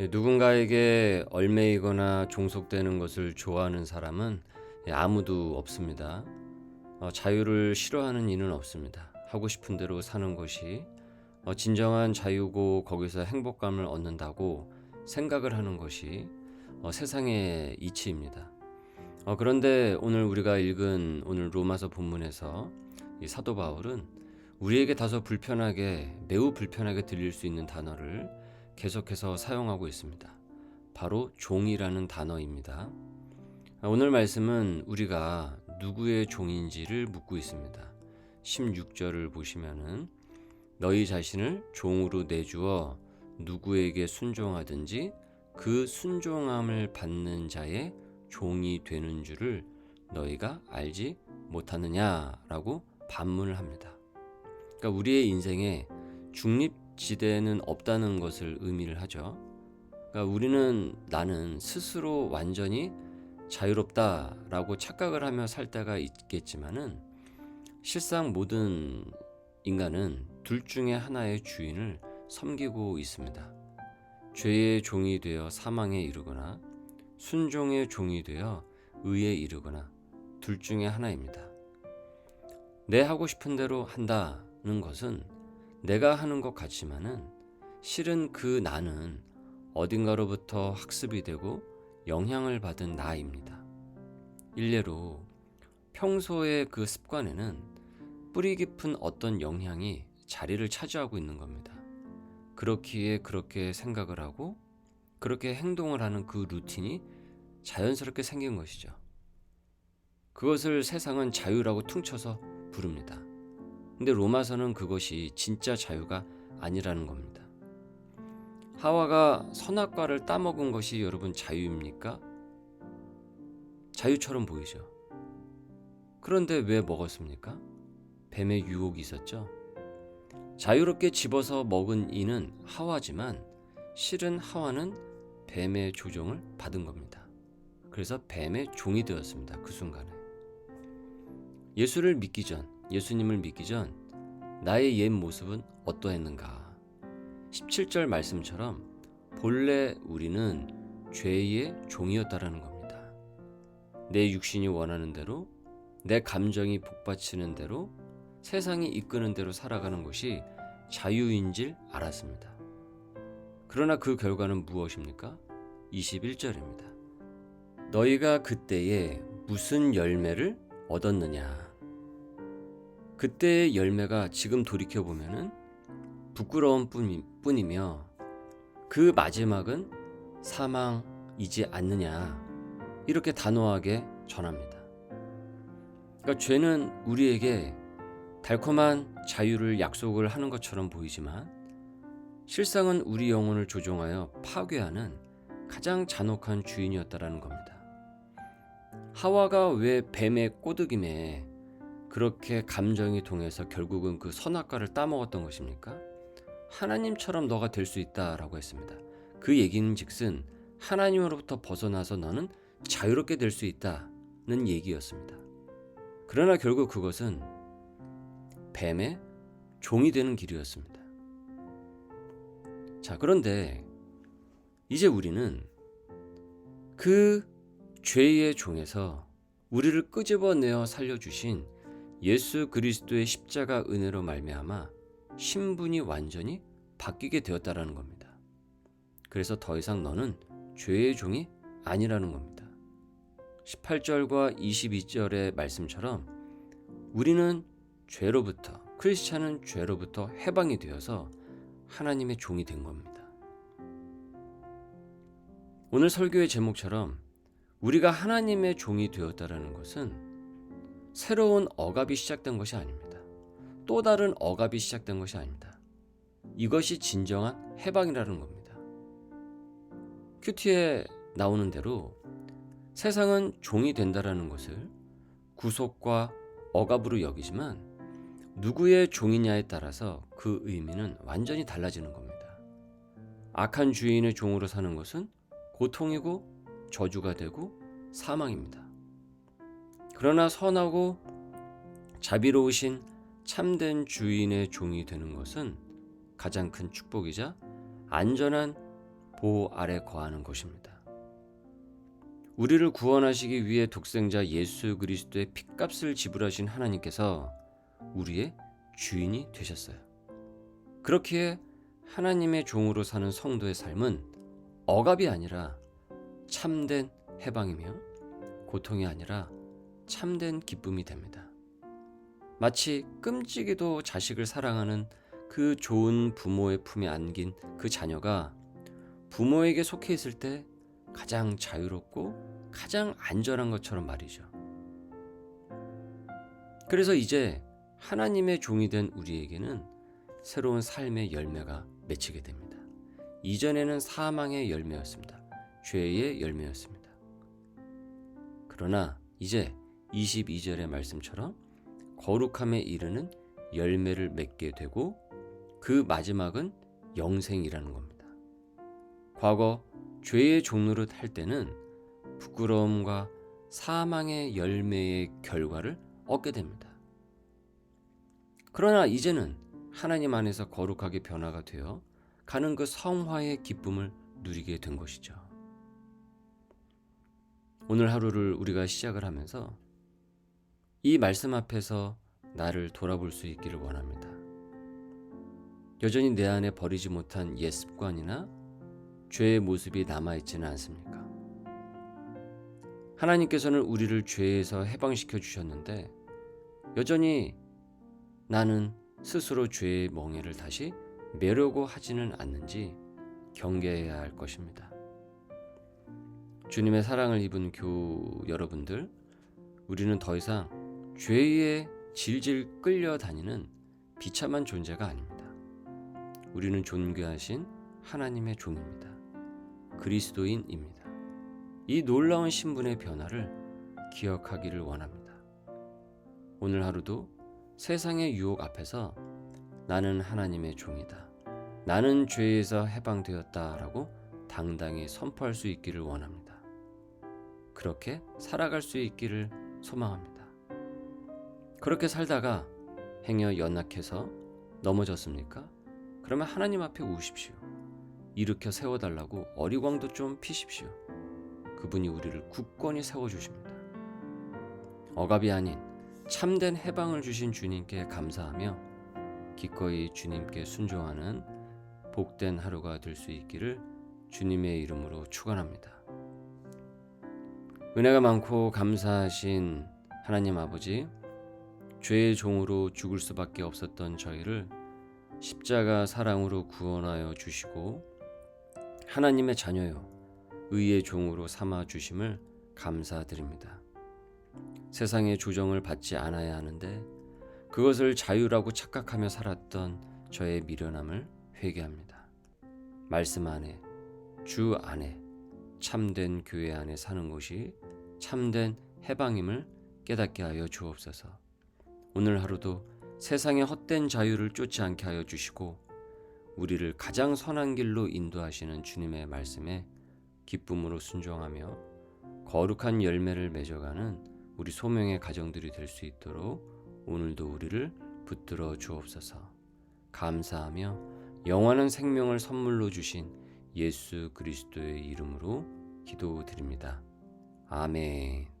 예, 누군가에게 얼매이거나 종속되는 것을 좋아하는 사람은 예, 아무도 없습니다. 어, 자유를 싫어하는 이는 없습니다. 하고 싶은 대로 사는 것이 어, 진정한 자유고 거기서 행복감을 얻는다고 생각을 하는 것이 어, 세상의 이치입니다. 어, 그런데 오늘 우리가 읽은 오늘 로마서 본문에서 이 사도 바울은 우리에게 다소 불편하게 매우 불편하게 들릴 수 있는 단어를 계속해서 사용하고 있습니다. 바로 종이라는 단어입니다. 아, 오늘 말씀은 우리가 누구의 종인지를 묻고 있습니다. 16절을 보시면은 너희 자신을 종으로 내주어 누구에게 순종하든지 그 순종함을 받는 자의 종이 되는 줄을 너희가 알지 못하느냐라고 반문을 합니다. 그러니까 우리의 인생에 중립 지대는 없다는 것을 의미를 하죠. 그러니까 우리는 나는 스스로 완전히 자유롭다라고 착각을 하며 살 때가 있겠지만은 실상 모든 인간은 둘 중에 하나의 주인을 섬기고 있습니다. 죄의 종이 되어 사망에 이르거나 순종의 종이 되어 의에 이르거나 둘 중에 하나입니다. 내 하고 싶은 대로 한다는 것은 내가 하는 것 같지만은 실은 그 나는 어딘가로부터 학습이 되고 영향을 받은 나입니다. 일례로 평소의 그 습관에는 뿌리 깊은 어떤 영향이 자리를 차지하고 있는 겁니다. 그렇기에 그렇게 생각을 하고 그렇게 행동을 하는 그 루틴이 자연스럽게 생긴 것이죠. 그것을 세상은 자유라고 퉁쳐서 부릅니다. 근데 로마서는 그것이 진짜 자유가 아니라는 겁니다. 하와가 선악과를 따먹은 것이 여러분 자유입니까? 자유처럼 보이죠. 그런데 왜 먹었습니까? 뱀의 유혹이 있었죠. 자유롭게 집어서 먹은 이는 하와지만 실은 하와는 뱀의 조종을 받은 겁니다. 그래서 뱀의 종이 되었습니다. 그 순간에. 예수를 믿기 전, 예수님을 믿기 전 나의 옛 모습은 어떠했는가? 17절 말씀처럼 본래 우리는 죄의 종이었다라는 겁니다. 내 육신이 원하는 대로 내 감정이 복받치는 대로 세상이 이끄는 대로 살아가는 것이 자유인 줄 알았습니다. 그러나 그 결과는 무엇입니까? 21절입니다. 너희가 그때에 무슨 열매를 얻었느냐? 그때의 열매가 지금 돌이켜 보면은 부끄러운 뿐이, 뿐이며 그 마지막은 사망이지 않느냐 이렇게 단호하게 전합니다. 그러니까 죄는 우리에게 달콤한 자유를 약속을 하는 것처럼 보이지만 실상은 우리 영혼을 조종하여 파괴하는 가장 잔혹한 주인이었다라는 겁니다. 하와가 왜 뱀의 꼬드김에 그렇게 감정이 동해서 결국은 그 선악과를 따먹었던 것입니까? 하나님처럼 너가 될 수 있다라고 했습니다. 그 얘기는 즉슨 하나님으로부터 벗어나서 너는 자유롭게 될 수 있다는 얘기였습니다. 그러나 결국 그것은 뱀의 종이 되는 길이었습니다. 자, 그런데 이제 우리는 그 죄의 종에서 우리를 끄집어내어 살려주신 예수 그리스도의 십자가 은혜로 말미암아 신분이 완전히 바뀌게 되었다라는 겁니다. 그래서 더 이상 너는 죄의 종이 아니라는 겁니다. 18절과 22절의 말씀처럼 우리는 죄로부터 크리스찬은 죄로부터 해방이 되어서 하나님의 종이 된 겁니다. 오늘 설교의 제목처럼 우리가 하나님의 종이 되었다라는 것은 새로운 억압이 시작된 것이 아닙니다. 또 다른 억압이 시작된 것이 아닙니다. 이것이 진정한 해방이라는 겁니다. 큐티에 나오는 대로 세상은 종이 된다라는 것을 구속과 억압으로 여기지만 누구의 종이냐에 따라서 그 의미는 완전히 달라지는 겁니다. 악한 주인의 종으로 사는 것은 고통이고 저주가 되고 사망입니다. 그러나 선하고 자비로우신 참된 주인의 종이 되는 것은 가장 큰 축복이자 안전한 보호 아래 거하는 것입니다. 우리를 구원하시기 위해 독생자 예수 그리스도의 핏값을 지불하신 하나님께서 우리의 주인이 되셨어요. 그렇기에 하나님의 종으로 사는 성도의 삶은 억압이 아니라 참된 해방이며 고통이 아니라 참된 기쁨이 됩니다. 마치 끔찍이도 자식을 사랑하는 그 좋은 부모의 품에 안긴 그 자녀가 부모에게 속해 있을 때 가장 자유롭고 가장 안전한 것처럼 말이죠. 그래서 이제 하나님의 종이 된 우리에게는 새로운 삶의 열매가 맺히게 됩니다. 이전에는 사망의 열매였습니다. 죄의 열매였습니다. 그러나 이제 22절의 말씀처럼 거룩함에 이르는 열매를 맺게 되고 그 마지막은 영생이라는 겁니다. 과거 죄의 종노릇 할 때는 부끄러움과 사망의 열매의 결과를 얻게 됩니다. 그러나 이제는 하나님 안에서 거룩하게 변화가 되어 가는 그 성화의 기쁨을 누리게 된 것이죠. 오늘 하루를 우리가 시작을 하면서 이 말씀 앞에서 나를 돌아볼 수 있기를 원합니다. 여전히 내 안에 버리지 못한 옛 습관이나 죄의 모습이 남아있지는 않습니까? 하나님께서는 우리를 죄에서 해방시켜 주셨는데 여전히 나는 스스로 죄의 멍에를 다시 매려고 하지는 않는지 경계해야 할 것입니다. 주님의 사랑을 입은 교 여러분들, 우리는 더 이상 죄에 질질 끌려다니는 비참한 존재가 아닙니다. 우리는 존귀하신 하나님의 종입니다. 그리스도인입니다. 이 놀라운 신분의 변화를 기억하기를 원합니다. 오늘 하루도 세상의 유혹 앞에서 나는 하나님의 종이다. 나는 죄에서 해방되었다 라고 당당히 선포할 수 있기를 원합니다. 그렇게 살아갈 수 있기를 소망합니다. 그렇게 살다가 행여 연약해서 넘어졌습니까? 그러면 하나님 앞에 우십시오. 일으켜 세워달라고 어리광도 좀 피십시오. 그분이 우리를 굳건히 세워주십니다. 억압이 아닌 참된 해방을 주신 주님께 감사하며 기꺼이 주님께 순종하는 복된 하루가 될 수 있기를 주님의 이름으로 축원합니다. 은혜가 많고 감사하신 하나님 아버지, 죄의 종으로 죽을 수밖에 없었던 저희를 십자가 사랑으로 구원하여 주시고 하나님의 자녀요 의의 종으로 삼아 주심을 감사드립니다. 세상의 조정을 받지 않아야 하는데 그것을 자유라고 착각하며 살았던 저의 미련함을 회개합니다. 말씀 안에 주 안에 참된 교회 안에 사는 것이 참된 해방임을 깨닫게 하여 주옵소서. 오늘 하루도 세상의 헛된 자유를 쫓지 않게 하여 주시고 우리를 가장 선한 길로 인도하시는 주님의 말씀에 기쁨으로 순종하며 거룩한 열매를 맺어가는 우리 소명의 가정들이 될 수 있도록 오늘도 우리를 붙들어 주옵소서. 감사하며 영원한 생명을 선물로 주신 예수 그리스도의 이름으로 기도드립니다. 아멘.